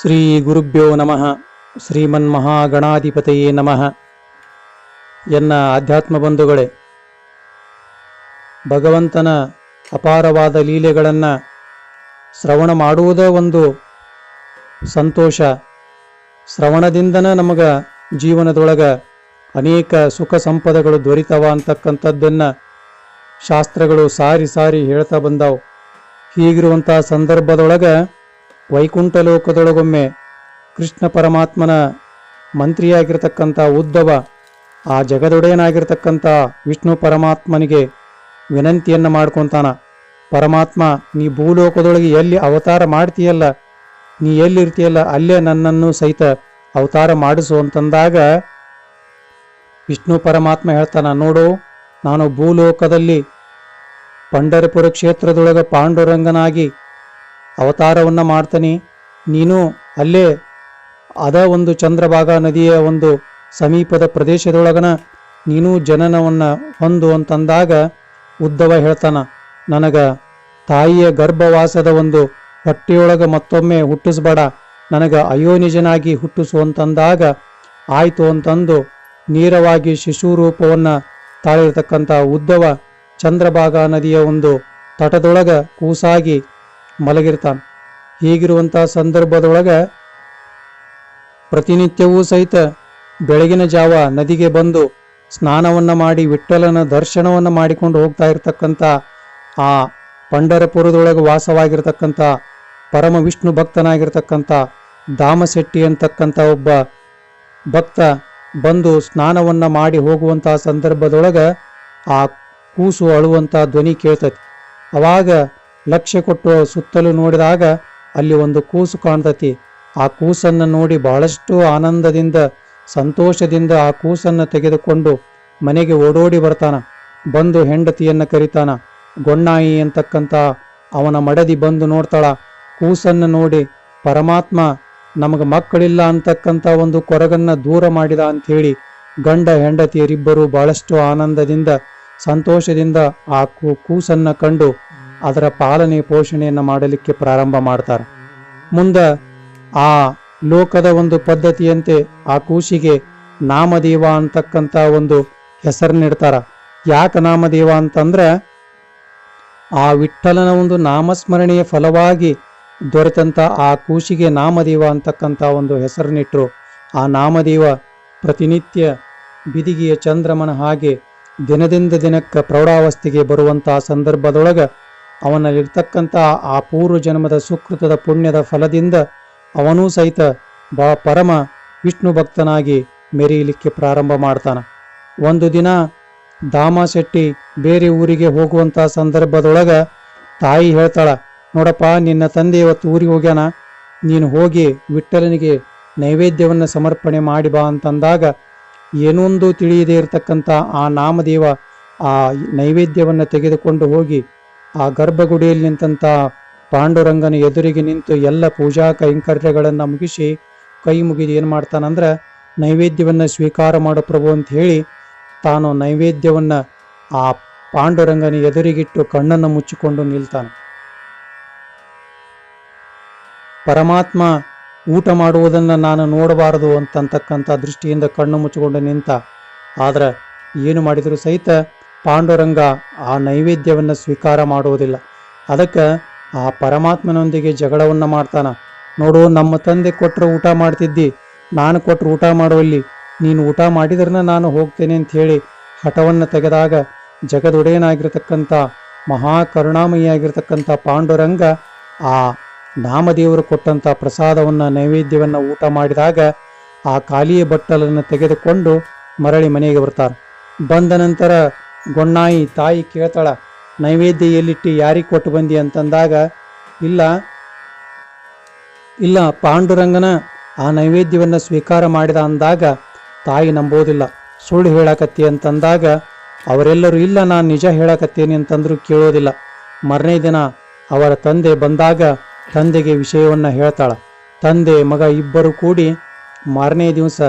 ಶ್ರೀ ಗುರುಭ್ಯೋ ನಮಃ. ಶ್ರೀಮನ್ ಶ್ರೀಮನ್ಮಹಾಗಣಾಧಿಪತಯೇ ನಮಃ. ಎನ್ನ ಆಧ್ಯಾತ್ಮ ಬಂಧುಗಳೇ, ಭಗವಂತನ ಅಪಾರವಾದ ಲೀಲೆಗಳನ್ನು ಶ್ರವಣ ಮಾಡುವುದೇ ಒಂದು ಸಂತೋಷ. ಶ್ರವಣದಿಂದನೇ ನಮಗೆ ಜೀವನದೊಳಗೆ ಅನೇಕ ಸುಖ ಸಂಪದಗಳು ದೊರಿತವ ಅಂತಕ್ಕಂಥದ್ದನ್ನು ಶಾಸ್ತ್ರಗಳು ಸಾರಿ ಸಾರಿ ಹೇಳ್ತಾ ಬಂದವು. ಹೀಗಿರುವಂಥ ಸಂದರ್ಭದೊಳಗ ವೈಕುಂಠ ಲೋಕದೊಳಗೊಮ್ಮೆ ಕೃಷ್ಣ ಪರಮಾತ್ಮನ ಮಂತ್ರಿಯಾಗಿರ್ತಕ್ಕಂಥ ಉದ್ಧವ, ಆ ಜಗದೊಡೆಯನಾಗಿರ್ತಕ್ಕಂಥ ವಿಷ್ಣು ಪರಮಾತ್ಮನಿಗೆ ವಿನಂತಿಯನ್ನು ಮಾಡ್ಕೊತಾನ. ಪರಮಾತ್ಮ, ನೀ ಭೂಲೋಕದೊಳಗೆ ಎಲ್ಲಿ ಅವತಾರ ಮಾಡ್ತೀಯಲ್ಲ, ನೀ ಎಲ್ಲಿರ್ತೀಯಲ್ಲ ಅಲ್ಲೇ ನನ್ನನ್ನು ಸಹಿತ ಅವತಾರ ಮಾಡಿಸು ಅಂತಂದಾಗ ವಿಷ್ಣು ಪರಮಾತ್ಮ ಹೇಳ್ತಾನ, ನೋಡು, ನಾನು ಭೂಲೋಕದಲ್ಲಿ ಪಂಡರಪುರ ಕ್ಷೇತ್ರದೊಳಗೆ ಪಾಂಡುರಂಗನಾಗಿ ಅವತಾರವನ್ನು ಮಾಡ್ತಾನೆ. ನೀನು ಅಲ್ಲೇ ಅದ ಒಂದು ಚಂದ್ರಭಾಗ ನದಿಯ ಒಂದು ಸಮೀಪದ ಪ್ರದೇಶದೊಳಗನ ನೀನು ಜನನವನ್ನು ಹೊಂದು ಅಂತಂದಾಗ ಉದ್ದವ ಹೇಳ್ತಾನ, ನನಗ ತಾಯಿಯ ಗರ್ಭವಾಸದ ಒಂದು ಹೊಟ್ಟೆಯೊಳಗೆ ಮತ್ತೊಮ್ಮೆ ಹುಟ್ಟಿಸ್ಬೇಡ. ನನಗ ಅಯೋನಿಜನಾಗಿ ಹುಟ್ಟಿಸು ಅಂತಂದಾಗ ಆಯಿತು ಅಂತಂದು ನೇರವಾಗಿ ಶಿಶು ರೂಪವನ್ನು ತಾಳಿರ್ತಕ್ಕಂಥ ಉದ್ದವ ಚಂದ್ರಭಾಗ ನದಿಯ ಒಂದು ತಟದೊಳಗ ಕೂಸಾಗಿ ಮಲಗಿರ್ತಾನೆ. ಹೀಗಿರುವಂಥ ಸಂದರ್ಭದೊಳಗೆ ಪ್ರತಿನಿತ್ಯವೂ ಸಹಿತ ಬೆಳಗಿನ ಜಾವ ನದಿಗೆ ಬಂದು ಸ್ನಾನವನ್ನು ಮಾಡಿ, ವಿಠ್ಠಲನ ದರ್ಶನವನ್ನು ಮಾಡಿಕೊಂಡು ಹೋಗ್ತಾ ಇರತಕ್ಕಂಥ ಆ ಪಂಡರಪುರದೊಳಗೆ ವಾಸವಾಗಿರ್ತಕ್ಕಂಥ ಪರಮ ವಿಷ್ಣು ಭಕ್ತನಾಗಿರ್ತಕ್ಕಂಥ ದಾಮಶೆಟ್ಟಿ ಅಂತಕ್ಕಂಥ ಒಬ್ಬ ಭಕ್ತ ಬಂದು ಸ್ನಾನವನ್ನು ಮಾಡಿ ಹೋಗುವಂಥ ಸಂದರ್ಭದೊಳಗೆ ಆ ಕೂಸು ಅಳುವಂಥ ಧ್ವನಿ ಕೇಳ್ತೈತಿ. ಅವಾಗ ಲಕ್ಷ್ಯ ಕೊಟ್ಟು ಸುತ್ತಲೂ ನೋಡಿದಾಗ ಅಲ್ಲಿ ಒಂದು ಕೂಸು ಕಾಣ್ತತಿ. ಆ ಕೂಸನ್ನು ನೋಡಿ ಬಹಳಷ್ಟು ಆನಂದದಿಂದ, ಸಂತೋಷದಿಂದ ಆ ಕೂಸನ್ನು ತೆಗೆದುಕೊಂಡು ಮನೆಗೆ ಓಡೋಡಿ ಬರ್ತಾನ. ಬಂದು ಹೆಂಡತಿಯನ್ನು ಕರಿತಾನ. ಗೊಣ್ಣಾಯಿ ಅಂತಕ್ಕಂಥ ಅವನ ಮಡದಿ ಬಂದು ನೋಡ್ತಾಳ. ಕೂಸನ್ನು ನೋಡಿ, ಪರಮಾತ್ಮ, ನಮಗೆ ಮಕ್ಕಳಿಲ್ಲ ಅಂತಕ್ಕಂಥ ಒಂದು ಕೊರಗನ್ನ ದೂರ ಮಾಡಿದ ಅಂಥೇಳಿ ಗಂಡ ಹೆಂಡತಿಯರಿಬ್ಬರು ಬಹಳಷ್ಟು ಆನಂದದಿಂದ, ಸಂತೋಷದಿಂದ ಆ ಕೂಸನ್ನು ಕೂಸನ್ನ ಕಂಡು ಅದರ ಪಾಲನೆ ಪೋಷಣೆಯನ್ನು ಮಾಡಲಿಕ್ಕೆ ಪ್ರಾರಂಭ ಮಾಡ್ತಾರೆ. ಮುಂದೆ ಆ ಲೋಕದ ಒಂದು ಪದ್ಧತಿಯಂತೆ ಆ ಕೂಸಿಗೆ ನಾಮದೇವ ಅಂತಕ್ಕಂಥ ಒಂದು ಹೆಸರು ಹೆಸರನ್ನಿಡ್ತಾರ ಯಾಕೆ ನಾಮದೇವ ಅಂತಂದ್ರೆ ಆ ವಿಠ್ಠಲನ ಒಂದು ನಾಮಸ್ಮರಣೆಯ ಫಲವಾಗಿ ದೊರೆತಂತ ಆ ಕೂಸಿಗೆ ನಾಮದೇವ ಅಂತಕ್ಕಂಥ ಒಂದು ಹೆಸರನ್ನಿಟ್ಟರು ಆ ನಾಮದೇವ ಪ್ರತಿನಿತ್ಯ ಬಿದಿಗೆಯ ಚಂದ್ರಮನ ಹಾಗೆ ದಿನದಿಂದ ದಿನಕ್ಕೆ ಪ್ರೌಢಾವಸ್ಥೆಗೆ ಬರುವಂಥ ಸಂದರ್ಭದೊಳಗೆ ಅವನಲ್ಲಿರ್ತಕ್ಕಂಥ ಆ ಪೂರ್ವ ಜನ್ಮದ ಸುಕೃತದ ಪುಣ್ಯದ ಫಲದಿಂದ ಅವನೂ ಸಹಿತ ಬಾ ಪರಮ ವಿಷ್ಣು ಭಕ್ತನಾಗಿ ಮೆರೆಯಲಿಕ್ಕೆ ಪ್ರಾರಂಭ ಮಾಡ್ತಾನೆ. ಒಂದು ದಿನ ದಾಮ ಶೆಟ್ಟಿ ಬೇರೆ ಊರಿಗೆ ಹೋಗುವಂಥ ಸಂದರ್ಭದೊಳಗೆ ತಾಯಿ ಹೇಳ್ತಾಳ, ನೋಡಪ್ಪ, ನಿನ್ನ ತಂದೆ ಇವತ್ತು ಊರಿಗೆ ಹೋಗ್ಯಾನ, ನೀನು ಹೋಗಿ ವಿಠಲನಿಗೆ ನೈವೇದ್ಯವನ್ನು ಸಮರ್ಪಣೆ ಮಾಡಿ ಬಾ ಅಂತಂದಾಗ ಏನೊಂದು ತಿಳಿಯದೇ ಇರತಕ್ಕಂಥ ಆ ನಾಮದೇವ ಆ ನೈವೇದ್ಯವನ್ನು ತೆಗೆದುಕೊಂಡು ಹೋಗಿ ಆ ಗರ್ಭಗುಡಿಯಲ್ಲಿ ನಿಂತಂಥ ಪಾಂಡುರಂಗನ ಎದುರಿಗೆ ನಿಂತು ಎಲ್ಲ ಪೂಜಾ ಕೈಂಕರ್ಯಗಳನ್ನು ಮುಗಿಸಿ ಕೈ ಮುಗಿದು ಏನು ಮಾಡ್ತಾನಂದ್ರೆ ನೈವೇದ್ಯವನ್ನು ಸ್ವೀಕಾರ ಮಾಡೋ ಪ್ರಭು ಅಂತ ಹೇಳಿ ತಾನು ನೈವೇದ್ಯವನ್ನು ಆ ಪಾಂಡುರಂಗನ ಎದುರಿಗಿಟ್ಟು ಕಣ್ಣನ್ನು ಮುಚ್ಚಿಕೊಂಡು ನಿಲ್ತಾನೆ. ಪರಮಾತ್ಮ ಊಟ ಮಾಡುವುದನ್ನು ನಾನು ನೋಡಬಾರದು ಅಂತಕ್ಕಂಥ ದೃಷ್ಟಿಯಿಂದ ಕಣ್ಣು ಮುಚ್ಚಿಕೊಂಡು ನಿಂತ, ಆದರೆ ಏನು ಮಾಡಿದರೂ ಸಹಿತ ಪಾಂಡುರಂಗ ಆ ನೈವೇದ್ಯವನ್ನು ಸ್ವೀಕಾರ ಮಾಡುವುದಿಲ್ಲ. ಅದಕ್ಕೆ ಆ ಪರಮಾತ್ಮನೊಂದಿಗೆ ಜಗಳವನ್ನು ಮಾಡ್ತಾನ. ನೋಡು, ನಮ್ಮ ತಂದೆ ಕೊಟ್ಟರೆ ಊಟ ಮಾಡ್ತಿದ್ದಿ, ನಾನು ಕೊಟ್ಟರು ಊಟ ಮಾಡುವಲ್ಲಿ, ನೀನು ಊಟ ಮಾಡಿದ್ರನ್ನ ನಾನು ಹೋಗ್ತೇನೆ ಅಂತ ಹಠವನ್ನು ತೆಗೆದಾಗ ಜಗದೊಡೆಯನಾಗಿರ್ತಕ್ಕಂಥ ಮಹಾಕರುಣಾಮಯಿಯಾಗಿರ್ತಕ್ಕಂಥ ಪಾಂಡುರಂಗ ಆ ನಾಮದೇವರು ಕೊಟ್ಟಂಥ ಪ್ರಸಾದವನ್ನು, ನೈವೇದ್ಯವನ್ನು ಊಟ ಮಾಡಿದಾಗ ಆ ಖಾಲಿಯ ಬಟ್ಟಲನ್ನು ತೆಗೆದುಕೊಂಡು ಮರಳಿ ಮನೆಗೆ ಬರ್ತಾರೆ ಬಂದ ನಂತರ ಗೊಣ್ಣಾಯಿ ತಾಯಿ ಕೇಳ್ತಾಳ ನೈವೇದ್ಯ ಎಲ್ಲಿಟ್ಟು ಯಾರಿಗೆ ಕೊಟ್ಟು ಬಂದಿ ಅಂತಂದಾಗ, ಇಲ್ಲ ಇಲ್ಲ, ಪಾಂಡುರಂಗನ ಆ ನೈವೇದ್ಯವನ್ನು ಸ್ವೀಕಾರ ಮಾಡಿದ ಅಂದಾಗ ತಾಯಿ ನಂಬೋದಿಲ್ಲ. ಸುಳ್ಳು ಹೇಳಕತ್ತಿ ಅಂತಂದಾಗ, ಅವರೆಲ್ಲರೂ, ಇಲ್ಲ, ನಾನು ನಿಜ ಹೇಳಕತ್ತೇನೆ ಅಂತಂದರೂ ಕೇಳೋದಿಲ್ಲ. ಮರನೇ ದಿನ ಅವರ ತಂದೆ ಬಂದಾಗ ತಂದೆಗೆ ವಿಷಯವನ್ನು ಹೇಳ್ತಾಳ. ತಂದೆ, ಮಗ ಇಬ್ಬರು ಕೂಡಿ ಮಾರನೇ ದಿವಸ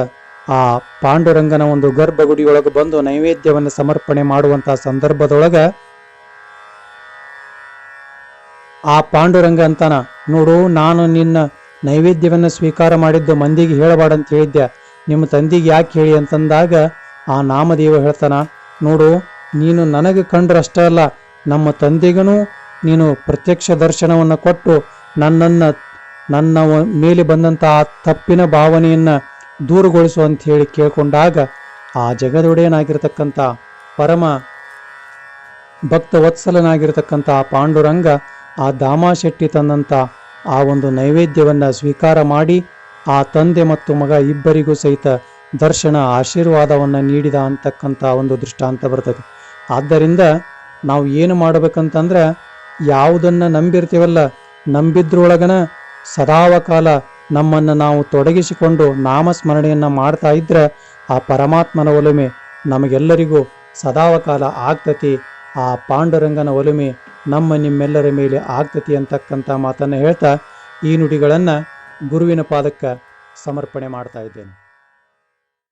ಆ ಪಾಂಡುರಂಗನ ಒಂದು ಗರ್ಭಗುಡಿಯೊಳಗೆ ಬಂದು ನೈವೇದ್ಯವನ್ನು ಸಮರ್ಪಣೆ ಮಾಡುವಂತಹ ಸಂದರ್ಭದೊಳಗೆ ಆ ಪಾಂಡುರಂಗ ಅಂತಾನ, ನೋಡು, ನಾನು ನಿನ್ನ ನೈವೇದ್ಯವನ್ನು ಸ್ವೀಕಾರ ಮಾಡಿದ್ದು ಮಂದಿಗೆ ಹೇಳಬಾರ್ದಂತ ಹೇಳಿದ್ದೆ. ನಿಮ್ಮ ತಂದೆಗೆ ಯಾಕೆ ಹೇಳಿ? ಅಂತಂದಾಗ ಆ ನಾಮದೇವ ಹೇಳ್ತಾನ, ನೋಡು, ನೀನು ನನಗೆ ಕಂಡ್ರಷ್ಟೇ ಅಲ್ಲ, ನಮ್ಮ ತಂದೆಗೂ ನೀನು ಪ್ರತ್ಯಕ್ಷ ದರ್ಶನವನ್ನು ಕೊಟ್ಟು ನನ್ನನ್ನು, ನನ್ನ ಮೇಲೆ ಬಂದಂಥ ಆ ತಪ್ಪಿನ ಭಾವನೆಯನ್ನು ದೂರಗೊಳಿಸು ಅಂತ ಹೇಳಿ ಕೇಳಿಕೊಂಡಾಗ ಆ ಜಗದೊಡೆಯನಾಗಿರ್ತಕ್ಕಂಥ ಪರಮ ಭಕ್ತ ವತ್ಸಲನಾಗಿರ್ತಕ್ಕಂಥ ಆ ಪಾಂಡುರಂಗ ಆ ದಾಮಾಶೆಟ್ಟಿ ತಂದಂಥ ಆ ಒಂದು ನೈವೇದ್ಯವನ್ನು ಸ್ವೀಕಾರ ಮಾಡಿ ಆ ತಂದೆ ಮತ್ತು ಮಗ ಇಬ್ಬರಿಗೂ ಸಹಿತ ದರ್ಶನ ಆಶೀರ್ವಾದವನ್ನು ನೀಡಿದ ಅಂತಕ್ಕಂಥ ಒಂದು ದೃಷ್ಟಾಂತ ಬರ್ತದೆ. ಆದ್ದರಿಂದ ನಾವು ಏನು ಮಾಡಬೇಕಂತಂದ್ರೆ ಯಾವುದನ್ನು ನಂಬಿರ್ತೀವಲ್ಲ, ನಂಬಿದ್ರೊಳಗನ ಸದಾವಕಾಲ ನಮ್ಮನ್ನು ನಾವು ತೊಡಗಿಸಿಕೊಂಡು ನಾಮಸ್ಮರಣೆಯನ್ನು ಮಾಡ್ತಾ ಇದ್ರೆ ಆ ಪರಮಾತ್ಮನ ಒಲುಮೆ ನಮಗೆಲ್ಲರಿಗೂ ಸದಾವಕಾಲ ಆಗ್ತತಿ. ಆ ಪಾಂಡುರಂಗನ ಒಲುಮೆ ನಮ್ಮ ನಿಮ್ಮೆಲ್ಲರ ಮೇಲೆ ಆಗ್ತತಿ ಅಂತಕ್ಕಂಥ ಮಾತನ್ನು ಹೇಳ್ತಾ ಈ ನುಡಿಗಳನ್ನು ಗುರುವಿನ ಪಾದಕ್ಕೆ ಸಮರ್ಪಣೆ ಮಾಡ್ತಾ ಇದ್ದೇನೆ.